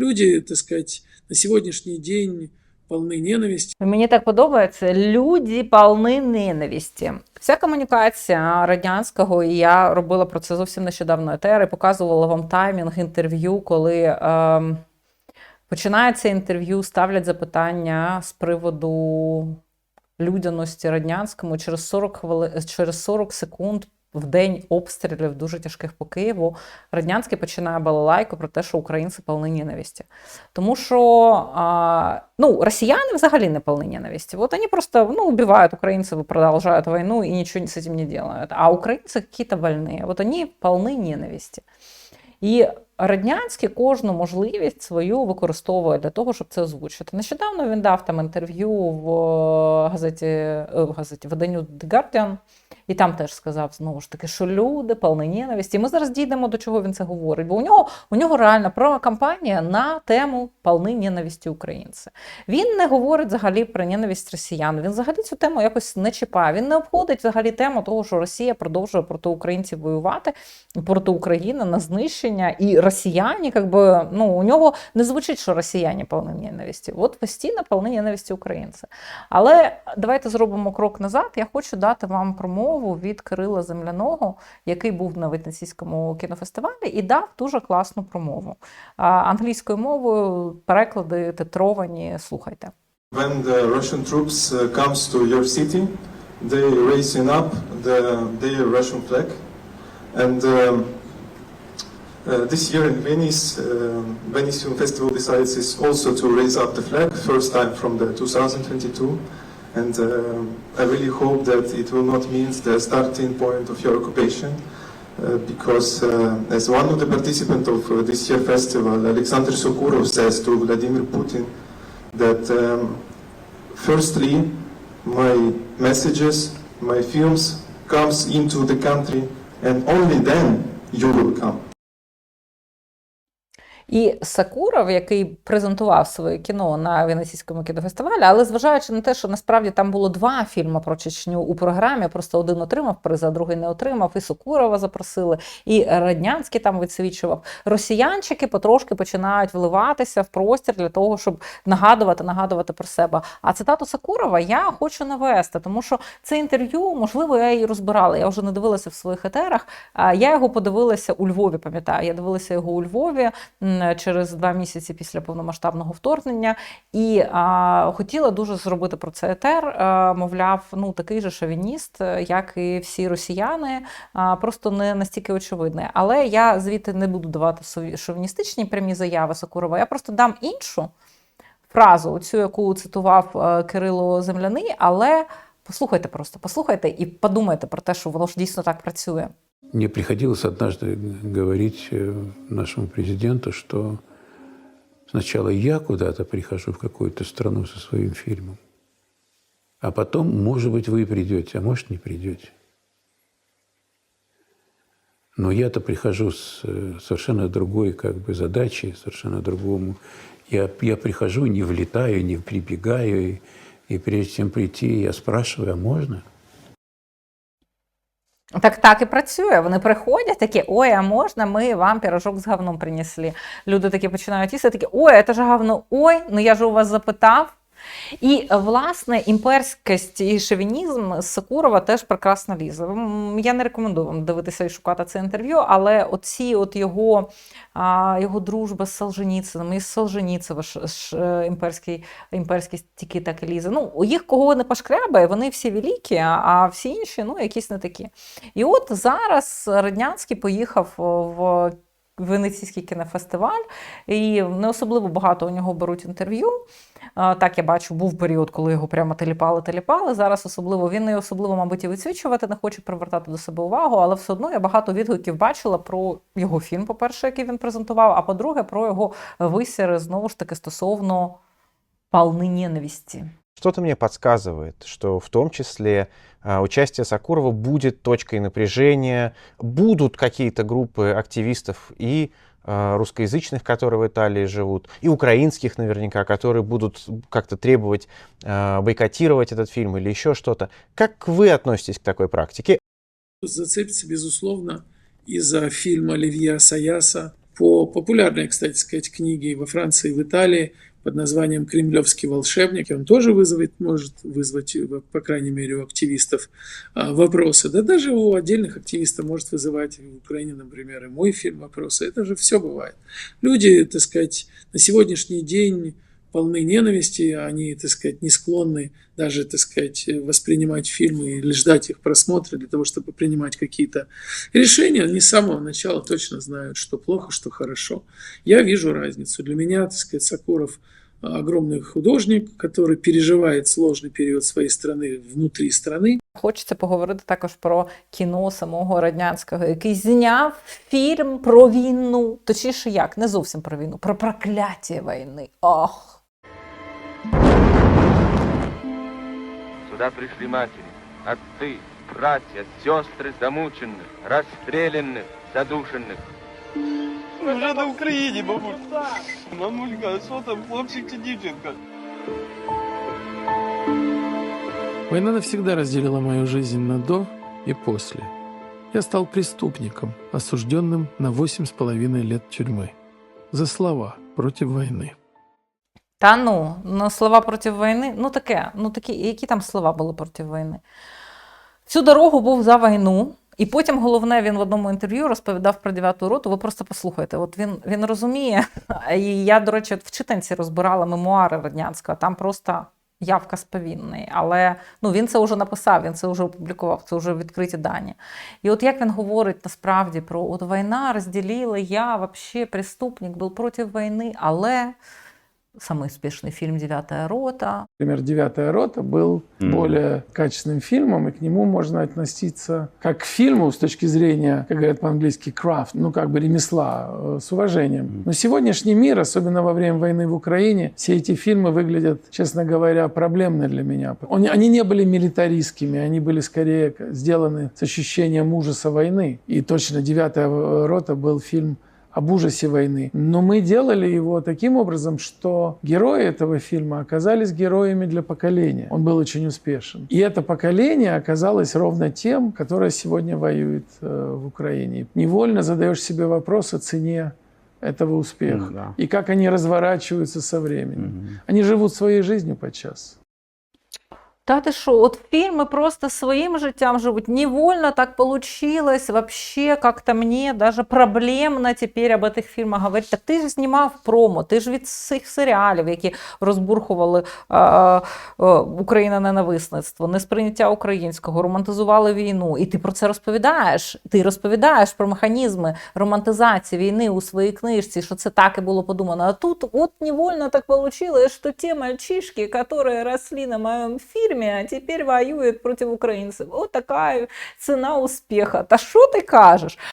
Люди, так сказать, на сегодняшний день полны ненависти. Мені так подобається. Люди повні ненависті. Вся комунікація радянського, і я робила про це зовсім нещодавно етери, показувала вам таймінг інтерв'ю, коли ем, починається інтерв'ю, ставлять запитання з приводу людяності радянському через 40 хвили... через 40 секунд В день обстрілів дуже тяжких по Києву Радянський починає балалайку про те, що українці повні ненависті. Тому що а, ну, росіяни взагалі не повні ненависті. Вот они просто ну, убивают украинцев, продолжают войну и ничего с этим не делают. А украинцы какие-то больные. Вот они полны ненависті. І Раднянський кожну можливість свою використовує для того, щоб це озвучити. Нещодавно він дав там інтерв'ю в газеті, е, в газеті виданню The Guardian, і там теж сказав знову ж таки, що люди повні ненависті. Ми зараз дійдемо до чого він це говорить. Бо у нього у нього реальна кампанія на тему повні ненависті українці. Він не говорить взагалі про ненависть росіян. Він взагалі цю тему якось не чіпає. Він не обходить взагалі тему того, що Росія продовжує проти українців воювати проти України на знищення і росіяни, как би, ну, у нього не звучить, що росіяни повні ненависті. От постійно повні ненависті українці. Але давайте зробимо крок назад. Я хочу дати вам промову від Кирила Земляного, який був на Венеційському кінофестивалі, і дав дуже класну промову. Англійською мовою переклади титровані. Слухайте. When the Russian troops uh, comes to your city, they raising up the their Russian flag, and um, uh, this year in Venice, uh, Venice Film Festival decides is also to raise up the flag, first time from the 2022, and uh, I really hope that it will not mean the starting point of your occupation. Uh, because uh, as one of the participants of uh, this year festival, Alexander Sokurov says to Vladimir Putin that um, firstly, my messages, my films comes into the country, and only then you will come. І Сакуров, який презентував своє кіно на Венеційському кінофестивалі, але зважаючи на те, що насправді там було два фільми про Чечню у програмі, просто один отримав приз, а другий не отримав. І Сокурова запросили, і Раднянський там відсвічував. Росіянчики потрошки починають вливатися в простір для того, щоб нагадувати, нагадувати про себе. А цитату Сакурова я хочу навести, тому що це інтерв'ю, можливо, я її розбирала. Я вже не дивилася в своїх етерах. а Я його подивилася у Львові. Пам'ятаю, я дивилася його у Львові через два місяці після повномасштабного вторгнення, і а, хотіла дуже зробити про це етер. А, мовляв, ну такий же шовініст, як і всі росіяни, а, просто не настільки очевидний. Але я звідти не буду давати шовіністичні прямі заяви Сокурова. Я просто дам іншу фразу, цю яку цитував е, Кирило Земляний, але. Послухайте просто, послухайте і подумайте про те, що воно ж дійсно так працює. Мне приходилось однажды говорить э, нашему президенту, что сначала я куда-то прихожу в какую-то страну со своим фильмом, а потом, может быть, вы придете, а может, не придете. Но я-то прихожу с э, совершенно другой как бы, задачей, совершенно другому. Я, я прихожу, не влетаю, не прибегаю, и, прежде чем прийти, я спрашиваю, а можно? Так так і працює. Вони приходять такі, ой, а можна, ми вам пірожок з говном принесли. Люди такі починають їсти, такі, ой, це ж говно, ой, ну я ж у вас запитав. І, власне, імперськість і шовінізм з Сокурова теж прекрасно лізе. Я не рекомендую вам дивитися і шукати це інтерв'ю, але оці от його його дружба з Солженіцином, і Солженіцева імперський, імперськість тільки так і лізе. Ну, їх кого не пошкрябає, вони всі великі, а всі інші ну, якісь не такі. І от зараз Раднянський поїхав в Венеційський кінофестиваль, і не особливо багато у нього беруть інтерв'ю. Так, я бачу, був період, коли його прямо теліпали, теліпали. Зараз особливо він не особливо, мабуть, і висвічувати, не хоче привертати до себе увагу, але все одно я багато відгуків бачила про його фільм, по-перше, який він презентував, а по-друге, про його висіри знову ж таки стосовно полны ненависти. Что-то мне подсказывает, что в том числе участие Сакурова будет точкой напряжения, будут какие-то группы активистов и русскоязычных, которые в Италии живут, и украинских наверняка, которые будут как-то требовать бойкотировать этот фильм или еще что-то. Как вы относитесь к такой практике? Зацепится, безусловно, из-за фильма Оливье Саяса по популярной, кстати сказать, книге во Франции и в Италии под названием «Кремлевский волшебник». Он тоже вызовет, может вызвать, э, по крайней мере, у активистов а, вопросы. Да даже у отдельных активистов может вызывать в Украине, например, и мой фильм вопросы. Это же все бывает. Люди, так сказать, на сегодняшний день полны ненависти, они, так сказать, не склонны даже, так сказать, воспринимать фильмы или ждать их просмотра для того, чтобы принимать какие-то решения. Они с самого начала точно знают, что плохо, что хорошо. Я вижу разницу. Для меня, так сказать, Сакуров огромный художник, который переживает сложный период своей страны внутри страны. Хочеться поговорити також про кіно самого радянського, який зняв фільм про війну. Точніше, як не зовсім про війну, про прокляття війни. Ох. Сюда пришли матери, отцы, братья, сестры замученных, расстрелянных, задушенных. Ми вже на Україні, бабуль. Мамулька, а що там, хлопчик чи дівчинка? Война навсегда разделила мою жизнь на до и после. Я стал преступником, осужденным на восемь с половиной лет тюрьмы. За слова против войны. Та ну, ну слова проти війни, ну таке, ну такі, які там слова були проти війни? Цю дорогу був за війну, і потім головне він в одному інтерв'ю розповідав про 9-ту роту. Ви просто послухайте. От він, він розуміє. І я, до речі, от в читанці розбирала мемуари радянського, там просто явка з повінної. Але ну, він це вже написав, він це вже опублікував, це вже відкриті дані. І от як він говорить насправді про от війна розділила, я вообще преступник, був проти війни, але самый успешный фильм «Девятая рота». Например, «Девятая рота» был более качественным фильмом, и к нему можно относиться как к фильму с точки зрения, как говорят по-английски, craft, ну как бы ремесла, э, с уважением. Но сегодняшний мир, особенно во время войны в Украине, все эти фильмы выглядят, честно говоря, проблемно для меня. Он- Они не были милитаристскими, они были скорее сделаны с ощущением ужаса войны. И точно «Девятая рота» был фильм об ужасе войны. Но мы делали его таким образом, что герои этого фильма оказались героями для поколения. Он был очень успешен. И это поколение оказалось ровно тем, которое сегодня воюет э, в Украине. Невольно задаешь себе вопрос о цене этого успеха. И как они разворачиваются со временем. Они живут своей жизнью подчас. Та ти що, от фільми просто своїм життям живуть. Невольно так получилось. Вообще, как-то мне даже проблемно теперь об этих фільмах говорити. Так ти ж знімав промо, ти ж від цих серіалів, які розбурхували е, е, Україна ненависництво, несприйняття українського, романтизували війну. І ти про це розповідаєш. Ти розповідаєш про механізми романтизації війни у своїй книжці, що це так і було подумано. А тут от невольно так получилось, что те мальчишки, которые росли на моем фильме, а теперь воюют против украинцев. Вот такая цена успеха. Та что ты кажеш?